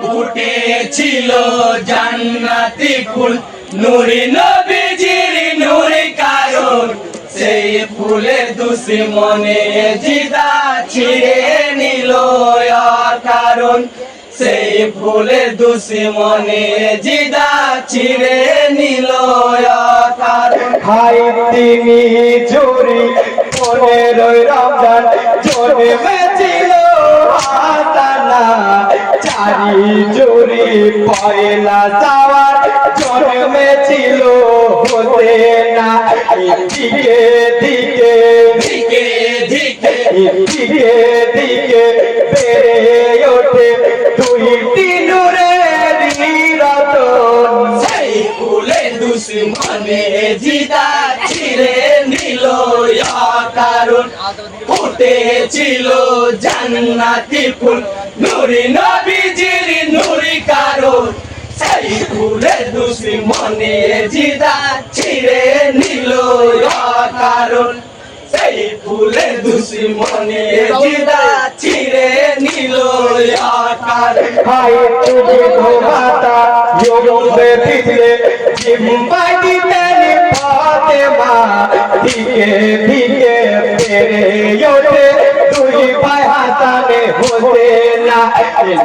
ফুটেছিল জান্নাতি ফুল। নুরি নবীজির নুরি কারণ, সেই ফুলে ফুলের দুশ্মনে জিদা ছিঁড়ে নিল কারণ। সেই ফুলের দুশ্মনে জিদা ছিঁড়ে নিল কারণ। হাই তিনি চুরি রমজান জন্মেছিল হাসানা চারি চুরি পয়লা সাওয়ার জন্মেছিল হতে না। দিকে দিকে দিকে দিকে দিকে দিকে বেড়ে ওঠে দুইটি নূরের রতন সেই ফুলের দুশ্মনে জিদা ছিঁড়ে নিল কারণ ফুটেছিল জান্নাতি ফুল। নুরি নুরি কারণ ফুলের দুশ্মনে জিদা ছিঁড়ে নিল কারণ। সেই ফুলের দুশ্মনে জিদা ছিঁড়ে নিল কারণ। হাই তুমি ঘুমাতা ইউরোপে ফিরে ওঠে দুই ভাই হাসানে হোসেনা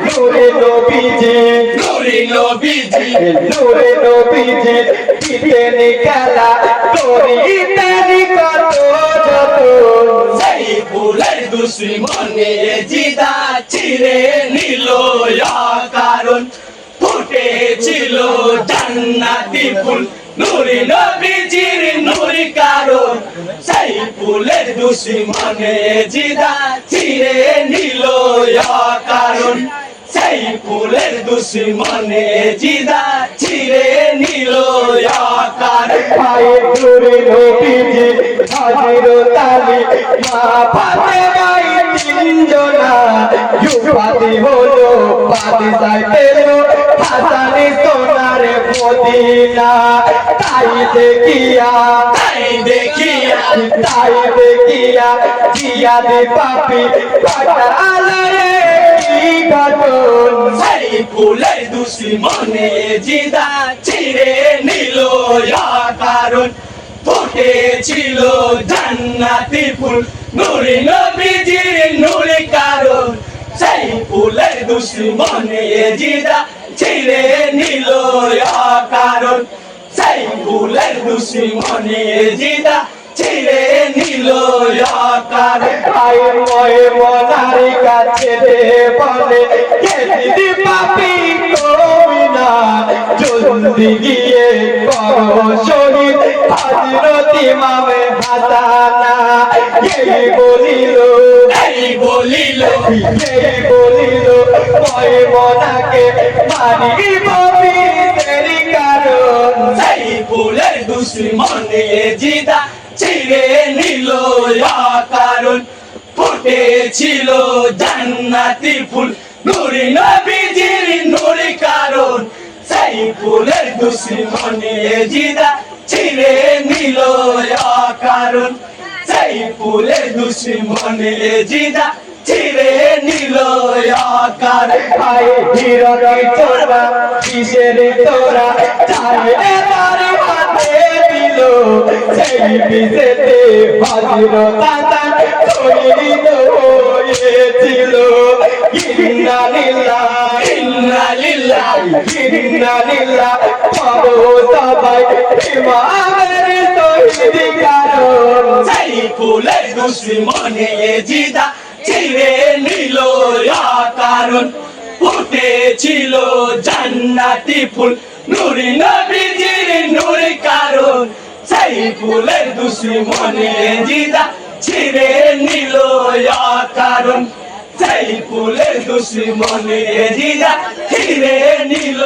নূরে নবীজি। নুরি নবীজি। নূরে নবীজি দিতে নিকালা তোরি তেরি কত যত সেই ফুলের দুশ্মনে জিদা ছিঁড়ে নিল কারণ। ফুটেছিল জান্নাতি ফুল। নুরি নবীজির নুরি কারণ সেই ফুলের দুশ্মনে জিদা ছিঁড়ে নিল কারণ। সেই ফুলের দুশ্মনে জিদা ছিঁড়ে নিল কারণ। নূরে নবীজি হাজির হলো বাদিসাই পেল হাসানি সোনার মদিনা তাই দেখিয়া তাই দেখিয়া। তাই দেখিয়া জিয়া দে পাপি পাটালয়ে কি ঘটন সেই ফুলের দুশ্মনে জিদা ছিঁড়ে নিল কারণ ফুটেছিল জান্নাতি ফুল নুরি নবীজির নুরি কারণ সেই ফুলের দুশ্মনে জিদা ছিঁড়ে নিল কারণ সেই ফুলের দুশ্মনে জিদা ছিঁড়ে নিল কারণ ভাই ময় মনারি কাছে দে বলে কেদি পাপি কবিনা জলদি গিয়ে করো শহীদ হাজরতি মামে হাসানা এই বলিল? এই বলিল। এই বলিল ময় মনাকে মারি ববি কারণ। সেই ফুলের দুশ্মনে জিদা ছিঁড়ে নিল কারণ। ফুটেছিল জান্নাতি ফুল, নুরি নবীজির নুরি কারণ। সেই ফুলের দুশ্মনে জিদা ছিঁড়ে নিল কারণ। সেই ফুলের দুশ্মনে জিদা ছিঁড়ে কারণ ভাই হিরণই তোরা কিসের তোরা চাইলে তার হাতে দিল, সেই বিশেতে হাজির দাদা শহীদ হয়েছিল। ইন্না লিল্লাহ ইন্না লিল্লাহি ইন্না লিল্লাহ পাবো সবাই ইমামের শহীদ কারণ। সেই ফুলের দুশ্মনে জিদা ছিঁড়ে নিল কারণ ফুটেছিল জান্নাতি ফুল। নুরি নবীজির নুরি কারণ, সেই ফুলের দুশ্মনে জিদা ছিঁড়ে নিল কারণ সেই ফুলের দুশ্মনে জিদা ছিঁড়ে নিল